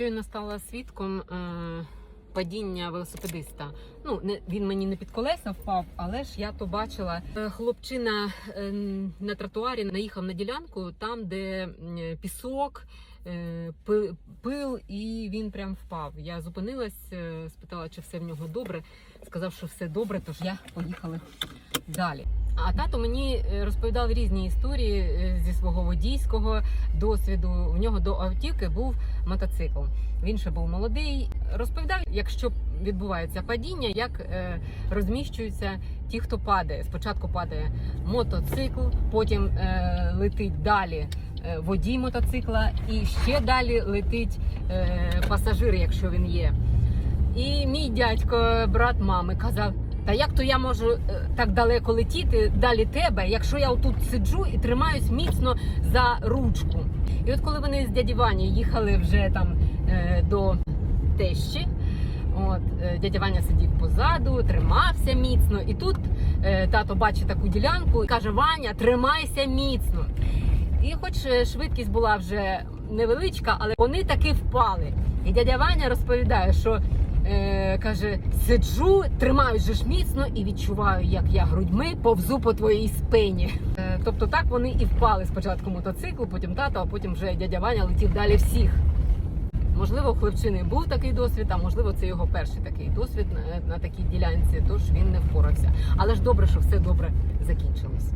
Щойно стала свідком е, падіння велосипедиста. Ну, не, він мені не під колеса впав, але ж я то бачила. Е, Хлопчина е, на тротуарі наїхав на ділянку, там, де м, пісок, е, пи- пил, і він прям впав. Я зупинилась, е, спитала, чи все в нього добре. Сказав, що все добре, тож я поїхали далі. А тато мені е, розповідав різні історії е, зі свого водійського досвіду. У нього до автівки був мотоцикл. Він ще був молодий. Розповідав, якщо відбувається падіння, як е, розміщуються ті, хто падає. Спочатку падає мотоцикл, потім летить далі. Водій мотоцикла, і ще далі летить пасажир, якщо він є. І мій дядько, брат мами, казав: та як то я можу е, так далеко летіти далі тебе, якщо я отут сиджу і тримаюсь міцно за ручку. І от коли вони з дяді Вані їхали вже там е, до тещі, от е, дядя Ваня сидів позаду, тримався міцно, і тут тато бачить таку ділянку і каже: Ваня, тримайся міцно. І хоч швидкість була вже невеличка, але вони таки впали. І дядя Ваня розповідає, що е, каже: сиджу, тримаюсь же ж міцно і відчуваю, як я грудьми повзу по твоїй спині. Е, тобто так вони і впали спочатку мотоциклу, потім тато, а потім вже дядя Ваня летів далі всіх. Можливо, у хлопчини був такий досвід, а можливо, це його перший такий досвід на, на такій ділянці, тож він не впорався. Але ж добре, що все добре закінчилось.